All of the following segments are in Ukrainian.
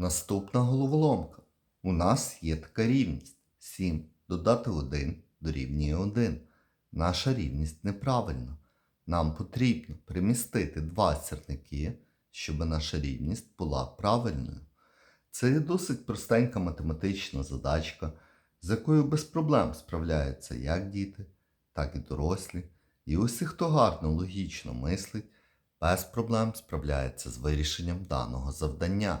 Наступна головоломка. У нас є така рівність. 7 додати 1 дорівнює 1. Наша рівність неправильна. Нам потрібно примістити два сірники, щоб наша рівність була правильною. Це є досить простенька математична задачка, з якою без проблем справляються як діти, так і дорослі. І усі, хто гарно логічно мислить, без проблем справляється з вирішенням даного завдання.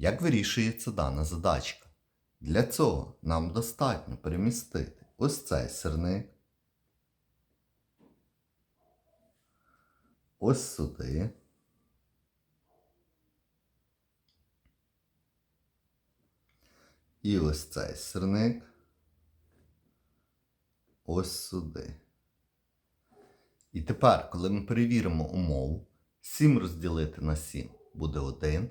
Як вирішується дана задачка? Для цього нам достатньо перемістити ось цей сирник, ось сюди. І ось цей сирник ось сюди. І тепер, коли ми перевіримо умову, 7 розділити на 7 буде 1,